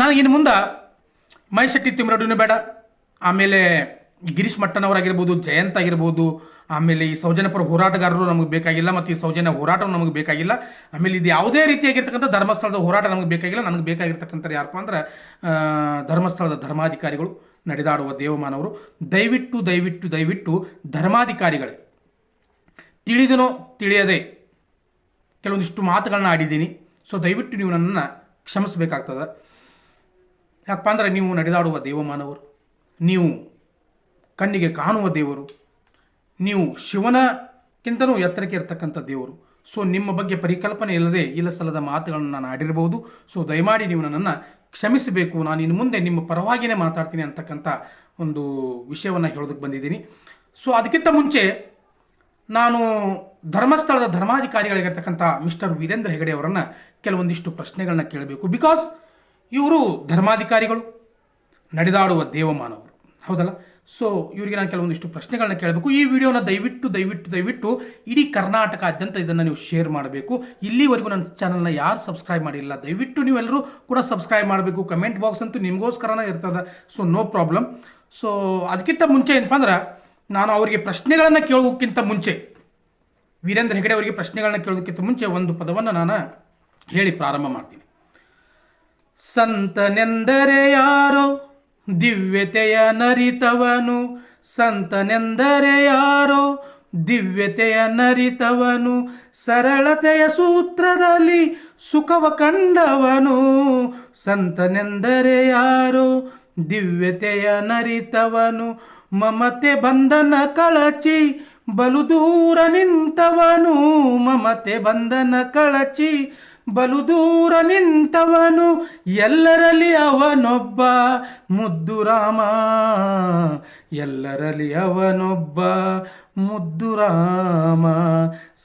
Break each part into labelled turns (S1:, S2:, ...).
S1: ನಾನು ಇನ್ನು ಮುಂದೆ ಮೈಶೆಟ್ಟಿ ತಿಮ್ಮರಡುನು ಬೇಡ. ಆಮೇಲೆ ಗಿರೀಶ್ ಮಟ್ಟನವರಾಗಿರ್ಬೋದು, ಜಯಂತ್ ಆಗಿರ್ಬೋದು, ಆಮೇಲೆ ಈ ಸೌಜನ್ಯಪರ ಹೋರಾಟಗಾರರು ನಮಗೆ ಬೇಕಾಗಿಲ್ಲ ಮತ್ತು ಈ ಸೌಜನ್ಯ ಹೋರಾಟವು ನಮಗೆ ಬೇಕಾಗಿಲ್ಲ. ಆಮೇಲೆ ಇದು ಯಾವುದೇ ರೀತಿಯಾಗಿರ್ತಕ್ಕಂಥ ಧರ್ಮಸ್ಥಳದ ಹೋರಾಟ ನಮಗೆ ಬೇಕಾಗಿಲ್ಲ. ನನಗೆ ಬೇಕಾಗಿರ್ತಕ್ಕಂಥ ಯಾರಪ್ಪ ಅಂದ್ರೆ ಧರ್ಮಸ್ಥಳದ ಧರ್ಮಾಧಿಕಾರಿಗಳು ನಡೆದಾಡುವ ದೇವಮಾನವರು. ದಯವಿಟ್ಟು ದಯವಿಟ್ಟು ದಯವಿಟ್ಟು ಧರ್ಮಾಧಿಕಾರಿಗಳೇ, ತಿಳಿದನೋ ತಿಳಿಯದೆ ಕೆಲವೊಂದಿಷ್ಟು ಮಾತುಗಳನ್ನ ಆಡಿದ್ದೀನಿ. ಸೊ ದಯವಿಟ್ಟು ನೀವು ನನ್ನನ್ನು ಕ್ಷಮಿಸಬೇಕಾಗ್ತದೆ. ಯಾಕಪ್ಪ ಅಂದರೆ ನೀವು ನಡೆದಾಡುವ ದೇವಮಾನವರು ನೀವು ಕಣ್ಣಿಗೆ ಕಾಣುವ ದೇವರು, ನೀವು ಶಿವನಕ್ಕಿಂತನೂ ಎತ್ತರಕ್ಕೆ ಇರತಕ್ಕಂಥ ದೇವರು. ಸೊ ನಿಮ್ಮ ಬಗ್ಗೆ ಪರಿಕಲ್ಪನೆ ಇಲ್ಲದೆ ಇಲ್ಲ ಸಲದ ಮಾತುಗಳನ್ನು ನಾನು ಆಡಿರಬಹುದು. ಸೊ ದಯಮಾಡಿ ನೀವು ನನ್ನನ್ನು ಕ್ಷಮಿಸಬೇಕು. ನಾನು ಇನ್ನು ಮುಂದೆ ನಿಮ್ಮ ಪರವಾಗಿಯೇ ಮಾತಾಡ್ತೀನಿ ಅಂತಕ್ಕಂಥ ಒಂದು ವಿಷಯವನ್ನು ಹೇಳೋದಕ್ಕೆ ಬಂದಿದ್ದೀನಿ. ಸೊ ಅದಕ್ಕಿಂತ ಮುಂಚೆ ನಾನು ಧರ್ಮಸ್ಥಳದ ಧರ್ಮಾಧಿಕಾರಿಗಳಿಗಿರ್ತಕ್ಕಂಥ ಮಿಸ್ಟರ್ ವೀರೇಂದ್ರ ಹೆಗಡೆ ಅವರನ್ನು ಕೆಲವೊಂದಿಷ್ಟು ಪ್ರಶ್ನೆಗಳನ್ನ ಕೇಳಬೇಕು. ಬಿಕಾಸ್ ಇವರು ಧರ್ಮಾಧಿಕಾರಿಗಳು, ನಡೆದಾಡುವ ದೇವಮಾನವರು. ಹೌದಲ್ಲ? ಸೊ ಇವರಿಗೆ ನಾನು ಕೆಲವೊಂದಿಷ್ಟು ಪ್ರಶ್ನೆಗಳನ್ನ ಕೇಳಬೇಕು. ಈ ವಿಡಿಯೋನ ದಯವಿಟ್ಟು ದಯವಿಟ್ಟು ದಯವಿಟ್ಟು ಇಡೀ ಕರ್ನಾಟಕಾದ್ಯಂತ ಇದನ್ನು ನೀವು ಶೇರ್ ಮಾಡಬೇಕು. ಇಲ್ಲಿವರೆಗೂ ನನ್ನ ಚಾನಲ್ನ ಯಾರು ಸಬ್ಸ್ಕ್ರೈಬ್ ಮಾಡಿಲ್ಲ, ದಯವಿಟ್ಟು ನೀವೆಲ್ಲರೂ ಕೂಡ ಸಬ್ಸ್ಕ್ರೈಬ್ ಮಾಡಬೇಕು. ಕಮೆಂಟ್ ಬಾಕ್ಸ್ ಅಂತೂ ನಿಮಗೋಸ್ಕರನೇ ಇರ್ತದೆ. ಸೊ ನೋ ಪ್ರಾಬ್ಲಮ್ ಸೊ ಅದಕ್ಕಿಂತ ಮುಂಚೆ ಏನಪ್ಪ ಅಂದ್ರೆ, ನಾನು ಅವರಿಗೆ ಪ್ರಶ್ನೆಗಳನ್ನು ಕೇಳೋಕ್ಕಿಂತ ಮುಂಚೆ, ವೀರೇಂದ್ರ ಹೆಗಡೆ ಅವರಿಗೆ ಪ್ರಶ್ನೆಗಳನ್ನ ಕೇಳೋದಕ್ಕಿಂತ ಮುಂಚೆ ಒಂದು ಪದವನ್ನು ನಾನು ಹೇಳಿ ಪ್ರಾರಂಭ ಮಾಡ್ತೀನಿ. ಸಂತನೆಂದರೆ ಯಾರೋ ದಿವ್ಯತೆಯ ನರಿತವನು. ಸಂತನೆಂದರೆ ಯಾರೋ ದಿವ್ಯತೆಯ ನರಿತವನು. ಸರಳತೆಯ ಸೂತ್ರದಲ್ಲಿ ಸುಖವ ಕಂಡವನು. ಸಂತನೆಂದರೆ ಯಾರೋ ದಿವ್ಯತೆಯ ನರಿತವನು. ಮಮತೆ ಬಂಧನ ಕಳಚಿ ಬಲು ದೂರ ನಿಂತವನು. ಮಮತೆ ಬಂಧನ ಕಳಚಿ ಬಲು ದೂರ ನಿಂತವನು, ಎಲ್ಲರಲ್ಲಿ ಅವನೊಬ್ಬ. ಮುದ್ದು ರಾಮ, ಎಲ್ಲರಲ್ಲಿ ಅವನೊಬ್ಬ. ಮುದ್ದು ರಾಮ,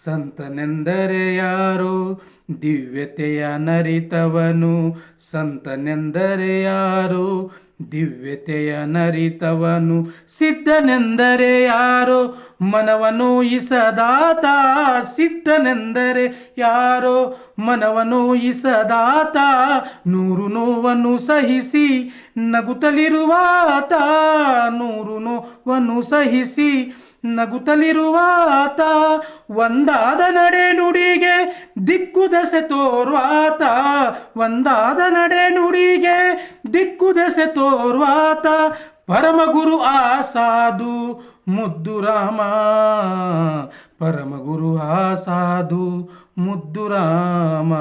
S1: ಸಂತನೆಂದರೆ ಯಾರು? ದಿವ್ಯತೆಯ ನರಿತವನು, ಸಂತನೆಂದರೆ ಯಾರೋ? ದಿವ್ಯತೆಯ ನರಿತವನು ಸಿದ್ಧನೆಂದರೆ ಯಾರೋ? ಮನವನು ಇಸದಾತ ಸಿದ್ಧನೆಂದರೆ ಯಾರೋ? ಮನವನು ಇಸದಾತ ನೂರು ನೋವನ್ನು ಸಹಿಸಿ ನಗುತ್ತಲಿರುವಾತ ನೂರು ನೋವನ್ನು ಸಹಿಸಿ ನಗುತ್ತಲಿರುವಾತ, ಒಂದಾದ ನಡೆ ನುಡಿಗೆ ದಿಕ್ಕು ದಸೆ ತೋರ್ವಾತ, ಒಂದಾದ ನಡೆ ನುಡಿಗೆ ದಿಕ್ಕು ದಸೆ ತೋರ್ವಾತ, ಪರಮಗುರು ಆ ಸಾಧು ಮುದ್ದು ರಾಮ. ಪರಮಗುರು ಆ ಸಾಧು ಮುದ್ದು ರಾಮ.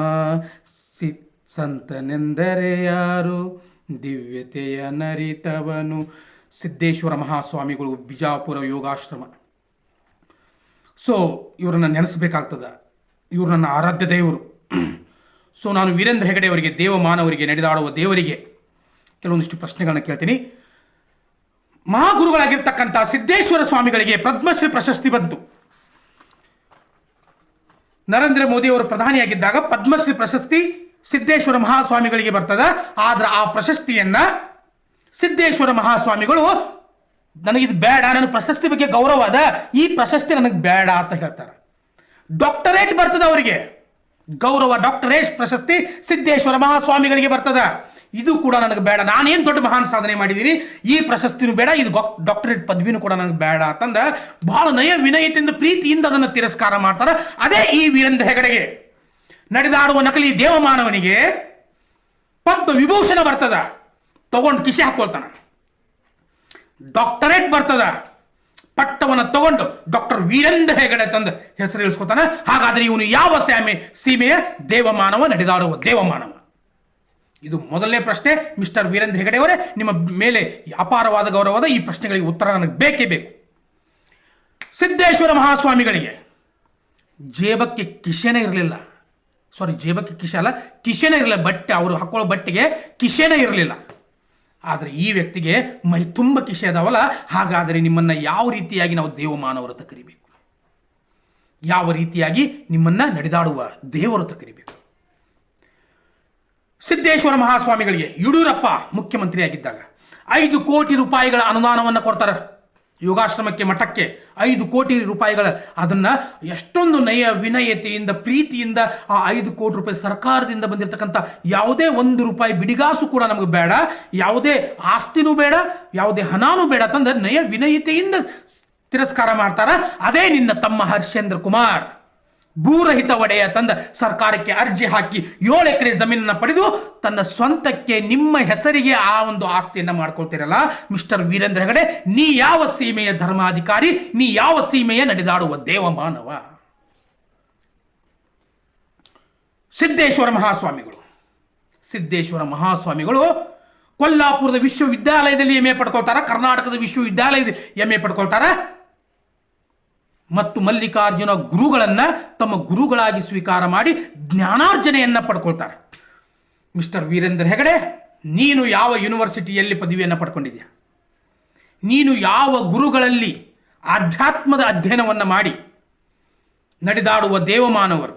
S1: ಸಿ ಸಂತನೆಂದರೆ ಯಾರು? ದಿವ್ಯತೆಯ ನರಿತವನು ಸಿದ್ದೇಶ್ವರ ಮಹಾಸ್ವಾಮಿಗಳು ಬಿಜಾಪುರ ಯೋಗಾಶ್ರಮ. ಸೊ ಇವರನ್ನು ನೆನೆಸಬೇಕಾಗ್ತದೆ. ಇವರು ನನ್ನ ಆರಾಧ್ಯ ದೇವರು. ಸೊ ನಾನು ವೀರೇಂದ್ರ ಹೆಗಡೆ ಅವರಿಗೆ ದೇವಮಾನವರಿಗೆ ನಡೆದಾಡುವ ದೇವರಿಗೆ ಕೆಲವೊಂದಿಷ್ಟು ಪ್ರಶ್ನೆಗಳನ್ನ ಕೇಳ್ತೀನಿ. ಮಹಾಗುರುಗಳಾಗಿರ್ತಕ್ಕಂಥ ಸಿದ್ದೇಶ್ವರ ಸ್ವಾಮಿಗಳಿಗೆ ಪದ್ಮಶ್ರೀ ಪ್ರಶಸ್ತಿ ಬಂತು. ನರೇಂದ್ರ ಮೋದಿ ಅವರು ಪ್ರಧಾನಿಯಾಗಿದ್ದಾಗ ಪದ್ಮಶ್ರೀ ಪ್ರಶಸ್ತಿ ಸಿದ್ದೇಶ್ವರ ಮಹಾಸ್ವಾಮಿಗಳಿಗೆ ಬರ್ತದ. ಆದ್ರೆ ಆ ಪ್ರಶಸ್ತಿಯನ್ನ ಸಿದ್ದೇಶ್ವರ ಮಹಾಸ್ವಾಮಿಗಳು, ನನಗಿದು ಬೇಡ, ನನ್ನ ಪ್ರಶಸ್ತಿ ಬಗ್ಗೆ ಗೌರವ ಅದ, ಈ ಪ್ರಶಸ್ತಿ ನನಗೆ ಬೇಡ ಅಂತ ಹೇಳ್ತಾರೆ. ಡಾಕ್ಟರೇಟ್ ಬರ್ತದೆ ಅವರಿಗೆ. ಗೌರವ ಡಾಕ್ಟರೇಟ್ ಪ್ರಶಸ್ತಿ ಸಿದ್ದೇಶ್ವರ ಮಹಾಸ್ವಾಮಿಗಳಿಗೆ ಬರ್ತದ. ಇದು ಕೂಡ ನನಗೆ ಬೇಡ. ನಾನೇನು ದೊಡ್ಡ ಮಹಾನ್ ಸಾಧನೆ ಮಾಡಿದ್ದೀನಿ ಈ ಪ್ರಶಸ್ತಿನೂ ಬೇಡ, ಇದು ಡಾಕ್ಟರೇಟ್ ಪದವಿನೂ ಕೂಡ ನನಗೆ ಬೇಡ ಅಂತಂದ ಬಹಳ ನಯ ವಿನಯತೆಯಿಂದ, ಪ್ರೀತಿಯಿಂದ ಅದನ್ನು ತಿರಸ್ಕಾರ ಮಾಡ್ತಾರೆ. ಅದೇ ಈ ವೀರೇಂದ್ರ ಹೆಗಡೆಗೆ. ನಡೆದಾಡುವ ನಕಲಿ ದೇವಮಾನವನಿಗೆ ಪದ್ಮ ವಿಭೂಷಣ ಬರ್ತದ. ತಗೊಂಡು ಕಿಶೆ ಹಾಕೊಳ್ತಾನ. ಡಾಕ್ಟರೇಟ್ ಬರ್ತದ. ಪಟ್ಟವನ್ನ ತಗೊಂಡು ಡಾಕ್ಟರ್ ವೀರೇಂದ್ರ ಹೆಗಡೆ ತಂದು ಹೆಸರು ಇಳಿಸ್ಕೊತಾನೆ. ಹಾಗಾದ್ರೆ ಇವನು ಯಾವ ಸ್ಯಾಮೆ ಸೀಮೆಯ ದೇವಮಾನವ, ನಡೆದಾಡುವ ದೇವಮಾನವ. ಇದು ಮೊದಲನೇ ಪ್ರಶ್ನೆ. ಮಿಸ್ಟರ್ ವೀರೇಂದ್ರ ಹೆಗಡೆ ಅವರೇ ನಿಮ್ಮ ಮೇಲೆ ಅಪಾರವಾದ ಗೌರವದ ಈ ಪ್ರಶ್ನೆಗಳಿಗೆ ಉತ್ತರ ನನಗೆ ಬೇಕೇ ಬೇಕು. ಸಿದ್ದೇಶ್ವರ ಮಹಾಸ್ವಾಮಿಗಳಿಗೆ. ಜೇಬಕ್ಕೆ ಕಿಶೆನೇ ಇರಲಿಲ್ಲ. ಸಾರಿ ಜೇಬಕ್ಕೆ ಕಿಶೆ ಅಲ್ಲ, ಕಿಶೆನೇ ಇರಲಿಲ್ಲ. ಬಟ್ಟೆ, ಅವರು ಹಾಕೊಳ್ಳೋ ಬಟ್ಟೆಗೆ ಕಿಶೆನೇ ಇರಲಿಲ್ಲ. ಆದರೆ ಈ ವ್ಯಕ್ತಿಗೆ ಮೈ ತುಂಬ ಕಿಶೆ ಅದಾವಲ್ಲ? ಹಾಗಾದರೆ ನಿಮ್ಮನ್ನು ಯಾವ ರೀತಿಯಾಗಿ ನಾವು ದೇವಮಾನವರ ಕರಿಬೇಕು? ಯಾವ ರೀತಿಯಾಗಿ ನಿಮ್ಮನ್ನ ನಡೆದಾಡುವ ದೇವರು ಅಂತ ಕರಿಬೇಕು? ಸಿದ್ದೇಶ್ವರ ಮಹಾಸ್ವಾಮಿಗಳಿಗೆ ಯಡಿಯೂರಪ್ಪ ಮುಖ್ಯಮಂತ್ರಿಯಾಗಿದ್ದಾಗ ಐದು ಕೋಟಿ ರೂಪಾಯಿಗಳ ಅನುದಾನವನ್ನು ಕೊಡ್ತಾರೆ. ಯೋಗಾಶ್ರಮಕ್ಕೆ ಮಠಕ್ಕೆ ಐದು ಕೋಟಿ ರೂಪಾಯಿಗಳ ಅದನ್ನ ಎಷ್ಟೊಂದು ನಯ ವಿನಯತೆಯಿಂದ, ಪ್ರೀತಿಯಿಂದ ಆ ಐದು ಕೋಟಿ ರೂಪಾಯಿ ಸರ್ಕಾರದಿಂದ ಬಂದಿರತಕ್ಕಂಥ ಯಾವುದೇ ಒಂದು ರೂಪಾಯಿ ಬಿಡಿಗಾಸು ಕೂಡ ನಮಗೆ ಬೇಡ, ಯಾವುದೇ ಆಸ್ತಿನೂ ಬೇಡ, ಯಾವುದೇ ಹಣನೂ ಬೇಡ ತಂದ್ರೆ ನಯ ವಿನಯತೆಯಿಂದ ತಿರಸ್ಕಾರ ಮಾಡ್ತಾರ. ಅದೇ ನಿನ್ನ ತಮ್ಮ ಹರ್ಷೇಂದ್ರ ಕುಮಾರ್. ಭೂರಹಿತ ಒಡೆಯ ತಂದ ಸರ್ಕಾರಕ್ಕೆ ಅರ್ಜಿ ಹಾಕಿ ಏಳು ಎಕರೆ ಜಮೀನನ್ನು ಪಡೆದು ತನ್ನ ಸ್ವಂತಕ್ಕೆ ನಿಮ್ಮ ಹೆಸರಿಗೆ ಆ ಒಂದು ಆಸ್ತಿಯನ್ನು ಮಾಡ್ಕೊಳ್ತೀರಲ್ಲ? ಮಿಸ್ಟರ್ ವೀರೇಂದ್ರ ಹೆಗಡೆ, ನೀ ಯಾವ ಸೀಮೆಯ ಧರ್ಮಾಧಿಕಾರಿ? ನೀ ಯಾವ ಸೀಮೆಯ ನಡೆದಾಡುವ ದೇವಮಾನವ ಸಿದ್ದೇಶ್ವರ ಮಹಾಸ್ವಾಮಿಗಳು. ಸಿದ್ದೇಶ್ವರ ಮಹಾಸ್ವಾಮಿಗಳು ಕೊಲ್ಲಾಪುರದ ವಿಶ್ವವಿದ್ಯಾಲಯದಲ್ಲಿ ಎಮ್ಮೆ ಪಡ್ಕೊಳ್ತಾರ? ಕರ್ನಾಟಕದ ವಿಶ್ವವಿದ್ಯಾಲಯದಲ್ಲಿ ಎಂ ಎ ಪಡ್ಕೊಳ್ತಾರ? ಮತ್ತು ಮಲ್ಲಿಕಾರ್ಜುನ ಗುರುಗಳನ್ನು ತಮ್ಮ ಗುರುಗಳಾಗಿ ಸ್ವೀಕಾರ ಮಾಡಿ ಜ್ಞಾನಾರ್ಜನೆಯನ್ನ ಪಡ್ಕೊಳ್ತಾರೆ. ಮಿಸ್ಟರ್ ವೀರೇಂದ್ರ ಹೆಗಡೆ, ನೀನು ಯಾವ ಯೂನಿವರ್ಸಿಟಿಯಲ್ಲಿ ಪದವಿಯನ್ನು ಪಡ್ಕೊಂಡಿದ್ಯಾ? ನೀನು ಯಾವ ಗುರುಗಳಲ್ಲಿ ಆಧ್ಯಾತ್ಮದ ಅಧ್ಯಯನವನ್ನು ಮಾಡಿ ನಡೆದಾಡುವ ದೇವಮಾನವರು,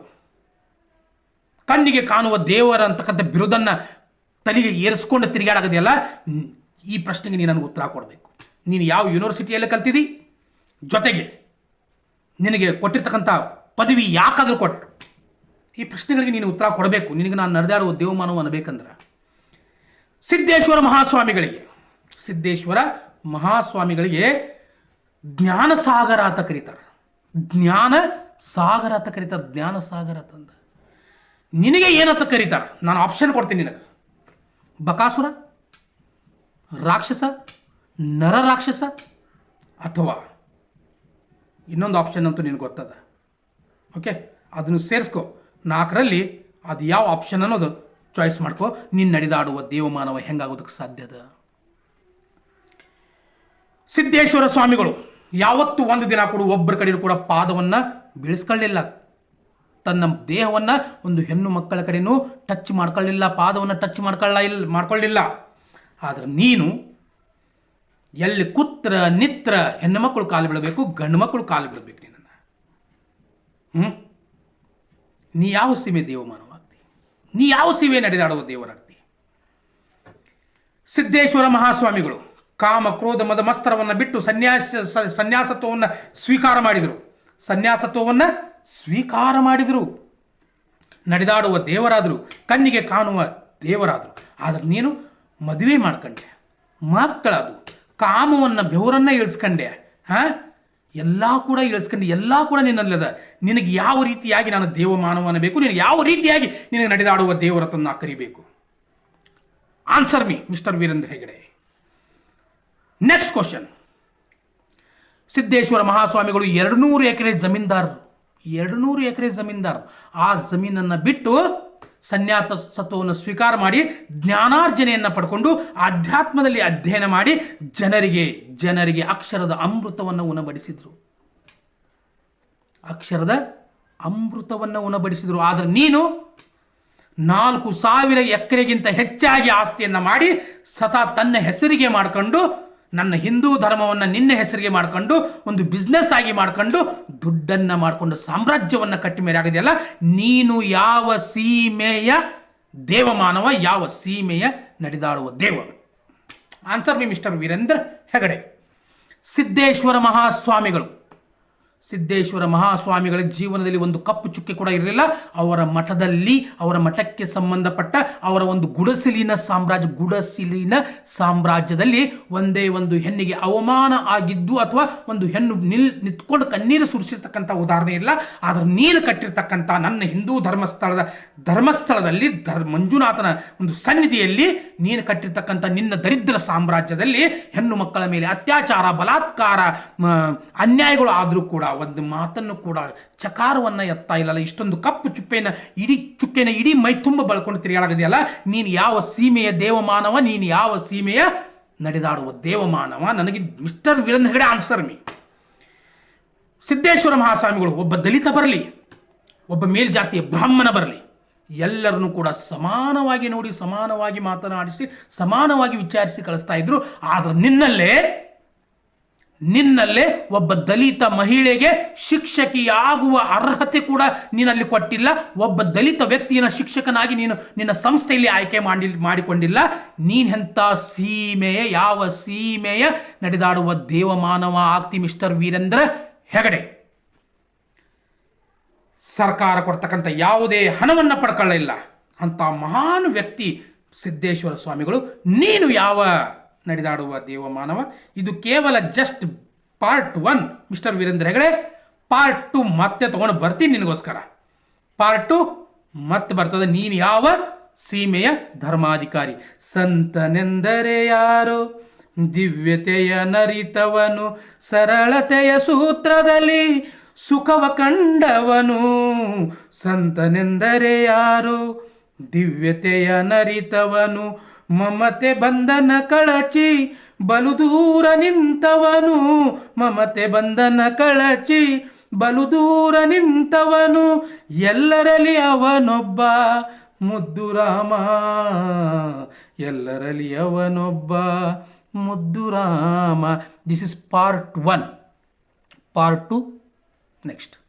S1: ಕಣ್ಣಿಗೆ ಕಾಣುವ ದೇವರ ಅಂತಕ್ಕಂಥ ಬಿರುದನ್ನ ತಲೆಗೆ ಏರಿಸ್ಕೊಂಡು ತಿರುಗಾಡೋದಿದೆಯಲ್ಲ ಈ ಪ್ರಶ್ನೆಗೆ ನೀನು ನನಗೆ ಉತ್ತರ ಕೊಡಬೇಕು. ನೀನು ಯಾವ ಯೂನಿವರ್ಸಿಟಿಯಲ್ಲಿ ಕಲ್ತಿದ್ದಿ ಜೊತೆಗೆ ನಿನಗೆ ಕೊಟ್ಟಿರ್ತಕ್ಕಂಥ ಪದವಿ ಯಾಕಾದರೂ ಕೊಟ್ಟು ಈ ಪ್ರಶ್ನೆಗಳಿಗೆ ನೀನು ಉತ್ತರ ಕೊಡಬೇಕು. ನಿನಗೆ ನಾನು ನಡೆದಾಡುವ ದೇವಮಾನವ ಅನ್ನಬೇಕಂದ್ರೆ. ಸಿದ್ದೇಶ್ವರ ಮಹಾಸ್ವಾಮಿಗಳಿಗೆ. ಸಿದ್ದೇಶ್ವರ ಮಹಾಸ್ವಾಮಿಗಳಿಗೆ ಜ್ಞಾನ ಸಾಗರ ಅಂತ ಕರೀತಾರೆ. ಜ್ಞಾನ ಸಾಗರ ಅಂತ ಕರೀತಾರೆ. ಜ್ಞಾನ ಸಾಗರ ಅಂತಂದ. ನಿನಗೆ ಏನಂತ ಕರೀತಾರೆ? ನಾನು ಆಪ್ಷನ್ ಕೊಡ್ತೀನಿ ನಿನಗೆ. ಬಕಾಸುರ, ರಾಕ್ಷಸ ನರ ರಾಕ್ಷಸ ಅಥವಾ ಇನ್ನೊಂದು ಆಪ್ಷನ್ ಅಂತೂ ನಿನಗೆ ಗೊತ್ತದ. ಓಕೆ ಅದನ್ನು ಸೇರಿಸ್ಕೊ. ನಾಲ್ಕರಲ್ಲಿ ಅದು ಯಾವ ಆಪ್ಷನ್ ಅನ್ನೋದು ಚಾಯ್ಸ್ ಮಾಡ್ಕೊ. ನಿನ್ನ ನಡೆದಾಡುವ ದೇವಮಾನವ ಹೆಂಗಾಗೋದಕ್ಕೆ ಸಾಧ್ಯದ ಸಿದ್ದೇಶ್ವರ ಸ್ವಾಮಿಗಳು, ಯಾವತ್ತು ಒಂದು ದಿನ ಕೂಡ ಒಬ್ಬರ ಕಡೆಯೂ ಕೂಡ ಪಾದವನ್ನು ಬೀಳಿಸ್ಕೊಳ್ಳಿಲ್ಲ. ತನ್ನ ದೇಹವನ್ನು ಒಂದು ಹೆಣ್ಣು ಮಕ್ಕಳ ಕಡೆನೂ ಟಚ್ ಮಾಡ್ಕೊಳ್ಳಿಲ್ಲ, ಪಾದವನ್ನು ಟಚ್ ಮಾಡ್ಕೊಳ್ಳ ಇಲ್ಲ ಮಾಡ್ಕೊಳ್ಳಿಲ್ಲ. ಆದರೆ ನೀನು ಎಲ್ಲಿ ಕುತ್ರ, ನಿತ್ರ ಹೆಣ್ಣು ಮಕ್ಕಳು ಕಾಲು ಬಿಡಬೇಕು ಗಂಡು ಮಕ್ಕಳು ಕಾಲು ಬಿಡಬೇಕು ನಿನ್ನ ಹ್ಞೂ ನೀ ಯಾವ ಸೀಮೆ ದೇವಮಾನವಾಗ್ತಿ? ನೀ ಯಾವ ಸೀಮೆ ನಡೆದಾಡುವ ದೇವರಾಗ್ತಿ? ಸಿದ್ದೇಶ್ವರ ಮಹಾಸ್ವಾಮಿಗಳು ಕಾಮ, ಕ್ರೋಧ, ಮದ, ಮಸ್ತರವನ್ನು ಬಿಟ್ಟು ಸನ್ಯಾಸ ಸನ್ಯಾಸತ್ವವನ್ನು ಸ್ವೀಕಾರ ಮಾಡಿದರು. ಸನ್ಯಾಸತ್ವವನ್ನು ಸ್ವೀಕಾರ ಮಾಡಿದರು. ನಡೆದಾಡುವ ದೇವರಾದರು, ಕಣ್ಣಿಗೆ ಕಾಣುವ ದೇವರಾದರು. ಆದರೆ ನೀನು ಮದುವೆ ಮಾಡ್ಕೊಂಡೆ. ಮಕ್ಕಳದು ಕಾಮವನ್ನು ಬೆವರನ್ನ ಇಳಿಸ್ಕೊಂಡೆ. ಹಾ? ಎಲ್ಲ ಕೂಡ ಇಳಿಸ್ಕೊಂಡು, ಎಲ್ಲ ಕೂಡ ನಿನ್ನಲ್ಲದ ನಿನಗೆ ಯಾವ ರೀತಿಯಾಗಿ ನಾನು ದೇವ ಮಾನವನ ಬೇಕು, ನಿನಗೆ ಯಾವ ರೀತಿಯಾಗಿ ನಿನಗೆ ನಡೆದಾಡುವ ದೇವರತನ್ನು ಕರಿಬೇಕು? Answer me mister Virendra Hegde next question Siddeshwara ಮಹಾಸ್ವಾಮಿಗಳು ಎರಡು ನೂರು ಎಕರೆ ಜಮೀನ್ದಾರರು ಎರಡು ನೂರು ಎಕರೆ ಜಮೀನ್ದಾರರು. ಆ ಜಮೀನನ್ನು ಬಿಟ್ಟು ಸನ್ಯಾಸತ್ವವನ್ನು ಸ್ವೀಕಾರ ಮಾಡಿ ಜ್ಞಾನಾರ್ಜನೆಯನ್ನು ಪಡ್ಕೊಂಡು ಆಧ್ಯಾತ್ಮದಲ್ಲಿ ಅಧ್ಯಯನ ಮಾಡಿ ಜನರಿಗೆ ಜನರಿಗೆ ಅಕ್ಷರದ ಅಮೃತವನ್ನು ಉಣಬಡಿಸಿದ್ರು. ಅಕ್ಷರದ ಅಮೃತವನ್ನು ಉಣಬಡಿಸಿದ್ರು. ಆದರೆ ನೀನು ನಾಲ್ಕು ಸಾವಿರ ಎಕರೆಗಿಂತ ಹೆಚ್ಚಾಗಿ ಆಸ್ತಿಯನ್ನ ಮಾಡಿ ಸತಾ ತನ್ನ ಹೆಸರಿಗೆ ಮಾಡ್ಕೊಂಡು ನನ್ನ ಹಿಂದೂ ಧರ್ಮವನ್ನು ನಿನ್ನ ಹೆಸರಿಗೆ ಮಾಡ್ಕೊಂಡು, ಒಂದು ಬಿಸ್ನೆಸ್ ಆಗಿ ಮಾಡ್ಕೊಂಡು, ದುಡ್ಡನ್ನು ಮಾಡಿಕೊಂಡು ಸಾಮ್ರಾಜ್ಯವನ್ನು ಕಟ್ಟಿ ಮೇಲೆ ಆಗಿದೆಯಲ್ಲ ನೀನು ಯಾವ ಸೀಮೆಯ ದೇವಮಾನವ, ಯಾವ ಸೀಮೆಯ ನಡೆದಾಡುವ ದೇವ? Answer B mister Virendra Hegde. Siddeshwara ಮಹಾಸ್ವಾಮಿಗಳು. ಸಿದ್ದೇಶ್ವರ ಮಹಾಸ್ವಾಮಿಗಳ ಜೀವನದಲ್ಲಿ ಒಂದು ಕಪ್ಪು ಚುಕ್ಕೆ ಕೂಡ ಇರಲಿಲ್ಲ. ಅವರ ಮಠದಲ್ಲಿ, ಅವರ ಮಠಕ್ಕೆ ಸಂಬಂಧಪಟ್ಟ ಅವರ ಒಂದು ಗುಡಸಿಲಿನ ಸಾಮ್ರಾಜ್ಯ, ಗುಡಸಿಲಿನ ಸಾಮ್ರಾಜ್ಯದಲ್ಲಿ ಒಂದೇ ಒಂದು ಹೆಣ್ಣಿಗೆ ಅವಮಾನ ಆಗಿದ್ದು ಅಥವಾ ಒಂದು ಹೆಣ್ಣು ನಿಲ್, ನಿಂತ್ಕೊಂಡು ಕಣ್ಣೀರು ಸುರಿಸಿರ್ತಕ್ಕಂಥ ಉದಾಹರಣೆ ಇಲ್ಲ. ಆದರೆ ನೀನು ಕಟ್ಟಿರ್ತಕ್ಕಂಥ ನನ್ನ ಹಿಂದೂ ಧರ್ಮಸ್ಥಳದ, ಧರ್ಮಸ್ಥಳದಲ್ಲಿ ಧರ್, ಮಂಜುನಾಥನ ಒಂದು ಸನ್ನಿಧಿಯಲ್ಲಿ ನೀನು ಕಟ್ಟಿರ್ತಕ್ಕಂಥ ನಿನ್ನ ದರಿದ್ರ ಸಾಮ್ರಾಜ್ಯದಲ್ಲಿ ಹೆಣ್ಣು ಮಕ್ಕಳ ಮೇಲೆ ಅತ್ಯಾಚಾರ, ಬಲಾತ್ಕಾರ ಅನ್ಯಾಯಗಳು ಆದರೂ ಕೂಡ ಒಂದು ಮಾತನ್ನು ಕೂಡ ಚಕಾರವನ್ನ ಎತ್ತಾ ಇಲ್ಲಲ್ಲ, ಇಷ್ಟೊಂದು ಕಪ್ಪು ಚುಪ್ಪೆನ, ಇಡೀ ಚುಕ್ಕೆನ ಇಡೀ ಮೈ ತುಂಬ ಬಳ್ಕೊಂಡು ತಿರುಗಾಡೋದಿದೆಯಲ್ಲ ನೀನು ಯಾವ ಸೀಮೆಯ ದೇವಮಾನವ, ನೀನು ಯಾವ ಸೀಮೆಯ ನಡೆದಾಡುವ ದೇವಮಾನವ? ನನಗೆ mister Virendra Hegde answer me Siddeshwara ಮಹಾಸ್ವಾಮಿಗಳು, ಒಬ್ಬ ದಲಿತ ಬರಲಿ, ಒಬ್ಬ ಮೇಲ್ಜಾತಿಯ ಬ್ರಾಹ್ಮಣ ಬರಲಿ, ಎಲ್ಲರನ್ನು ಕೂಡ ಸಮಾನವಾಗಿ ನೋಡಿ, ಸಮಾನವಾಗಿ ಮಾತನಾಡಿಸಿ, ಸಮಾನವಾಗಿ ವಿಚಾರಿಸಿ ಕಳಿಸ್ತಾ ಇದ್ರು. ಆದ್ರೆ ನಿನ್ನಲ್ಲೇ ನಿನ್ನಲ್ಲೇ ಒಬ್ಬ ದಲಿತ ಮಹಿಳೆಗೆ ಶಿಕ್ಷಕಿಯಾಗುವ ಅರ್ಹತೆ ಕೂಡ ನೀನಲ್ಲಿ ಕೊಟ್ಟಿಲ್ಲ. ಒಬ್ಬ ದಲಿತ ವ್ಯಕ್ತಿಯನ್ನು ಶಿಕ್ಷಕನಾಗಿ ನೀನು ನಿನ್ನ ಸಂಸ್ಥೆಯಲ್ಲಿ ಆಯ್ಕೆ ಮಾಡಿ, ಮಾಡಿಕೊಂಡಿಲ್ಲ. ನೀನೆಂಥ ಸೀಮೆಯ, ಯಾವ ಸೀಮೆಯ ನಡೆದಾಡುವ ದೇವಮಾನವ ಆಗ್ತಿ ಮಿಸ್ಟರ್ ವೀರೇಂದ್ರ ಹೆಗಡೆ. ಸರ್ಕಾರ ಕೊಡ್ತಕ್ಕಂಥ ಯಾವುದೇ ಹಣವನ್ನು ಪಡ್ಕೊಳ್ಳಲಿಲ್ಲ ಅಂತ ಮಹಾನ್ ವ್ಯಕ್ತಿ ಸಿದ್ದೇಶ್ವರ ಸ್ವಾಮಿಗಳು, ನೀನು ಯಾವ ನಡೆದಾಡುವ ದೇವ ಮಾನವ. ಇದು ಕೇವಲ just part one mister Virendra Hegde part two ಮತ್ತೆ ತಗೊಂಡು ಬರ್ತೀನಿ ನಿನಗೋಸ್ಕರ. ಪಾರ್ಟ್ ಟು ಮತ್ತೆ ಬರ್ತದೆ. ನೀನು ಯಾವ ಸೀಮೆಯ ಧರ್ಮಾಧಿಕಾರಿ? ಸಂತನೆಂದರೆ ಯಾರು? ದಿವ್ಯತೆಯ ನರಿತವನು, ಸರಳತೆಯ ಸೂತ್ರದಲ್ಲಿ ಸುಖವ ಕಂಡವನು, ಸಂತನೆಂದರೆ ಯಾರು? ದಿವ್ಯತೆಯ ನರಿತವನು ಮಮತೆ ಬಂಧನ ಕಳಚಿ ಬಲು ದೂರ ನಿಂತವನು. ಮಮತೆ ಬಂಧನ ಕಳಚಿ ಬಲು ದೂರ ನಿಂತವನು. ಎಲ್ಲರಲ್ಲಿ ಅವನೊಬ್ಬ ಮುದ್ದು ರಾಮ. ಎಲ್ಲರಲ್ಲಿ ಅವನೊಬ್ಬ ಮುದ್ದು Rama. This is part one part two next